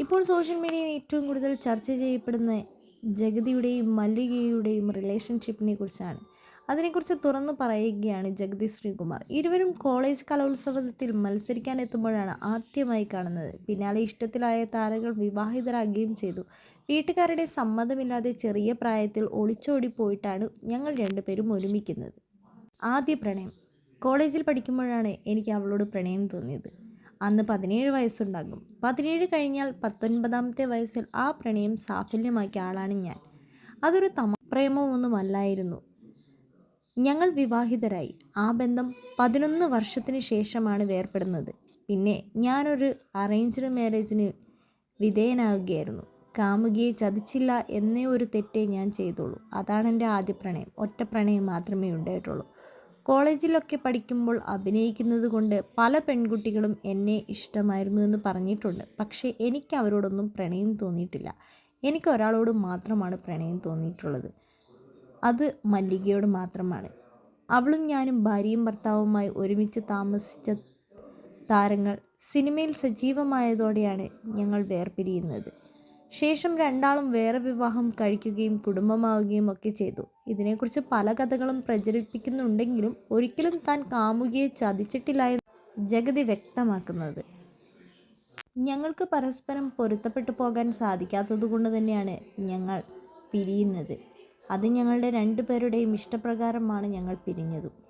ഇപ്പോൾ സോഷ്യൽ മീഡിയയിൽ ഏറ്റവും കൂടുതൽ ചർച്ച ചെയ്യപ്പെടുന്ന ജഗതിയുടെയും മല്ലികയുടെയും റിലേഷൻഷിപ്പിനെ കുറിച്ചാണ്. അതിനെക്കുറിച്ച് തുറന്നു പറയുകയാണ് ജഗതി ശ്രീകുമാർ. ഇരുവരും കോളേജ് കലോത്സവത്തിൽ മത്സരിക്കാൻ എത്തുമ്പോഴാണ് ആദ്യമായി കാണുന്നത്. പിന്നാലെ ഇഷ്ടത്തിലായ താരങ്ങൾ വിവാഹിതരാകുകയും ചെയ്തു. വീട്ടുകാരുടെ സമ്മതമില്ലാതെ ചെറിയ പ്രായത്തിൽ ഒളിച്ചോടി പോയിട്ടാണ് ഞങ്ങൾ രണ്ടുപേരും ഒരുമിക്കുന്നത്. ആദ്യ പ്രണയം. കോളേജിൽ പഠിക്കുമ്പോഴാണ് എനിക്ക് അവളോട് പ്രണയം തോന്നിയത്. അന്ന് പതിനേഴ് വയസ്സുണ്ടാകും. പതിനേഴ് കഴിഞ്ഞാൽ പത്തൊൻപതാമത്തെ വയസ്സിൽ ആ പ്രണയം സാഫല്യമാക്കിയ ആളാണ് ഞാൻ. അതൊരു തമ പ്രേമമൊന്നുമല്ലായിരുന്നു. ഞങ്ങൾ വിവാഹിതരായി. ആ ബന്ധം പതിനൊന്ന് വർഷത്തിന് ശേഷമാണ് വേർപെടുന്നത്. പിന്നെ ഞാനൊരു അറേഞ്ച്ഡ് മാരേജിന് വിധേയനാവുകയായിരുന്നു. കാമുകിയെ ചതിച്ചില്ല എന്നേ ഒരു തെറ്റേ ഞാൻ ചെയ്തുള്ളൂ. അതാണ് എന്റെ ആദ്യ പ്രണയം. ഒറ്റ പ്രണയം മാത്രമേ ഉണ്ടായിട്ടുള്ളൂ. കോളേജിലൊക്കെ പഠിക്കുമ്പോൾ അഭിനയിക്കുന്നത് കൊണ്ട് പല പെൺകുട്ടികളും എന്നെ ഇഷ്ടമായിരുന്നു എന്ന് പറഞ്ഞിട്ടുണ്ട്. പക്ഷേ എനിക്ക് അവരോടൊന്നും പ്രണയം തോന്നിയിട്ടില്ല. എനിക്ക് ഒരാളോട് മാത്രമാണ് പ്രണയം തോന്നിയിട്ടുള്ളത്. അത് മല്ലികയോട് മാത്രമാണ്. അവളും ഞാനും ഭാര്യയും ഭർത്താവുമായി ഒരുമിച്ച് താമസിച്ച താരങ്ങൾ സിനിമയിൽ സജീവമായതോടെയാണ് ഞങ്ങൾ വേർപിരിയുന്നത്. ശേഷം രണ്ടാളും വേറെ വിവാഹം കഴിക്കുകയും കുടുംബമാവുകയും ഒക്കെ ചെയ്തു. ഇതിനെക്കുറിച്ച് പല കഥകളും പ്രചരിപ്പിക്കുന്നുണ്ടെങ്കിലും ഒരിക്കലും താൻ കാമുകിയെ ചതിച്ചിട്ടില്ല എന്ന് ജഗതി വ്യക്തമാക്കുന്നത്. ഞങ്ങൾക്ക് പരസ്പരം പൊരുത്തപ്പെട്ടു പോകാൻ സാധിക്കാത്തതുകൊണ്ട് തന്നെയാണ് ഞങ്ങൾ പിരിയുന്നത്. അത് ഞങ്ങളുടെ രണ്ടുപേരുടെയും ഇഷ്ടപ്രകാരമാണ് ഞങ്ങൾ പിരിഞ്ഞതും.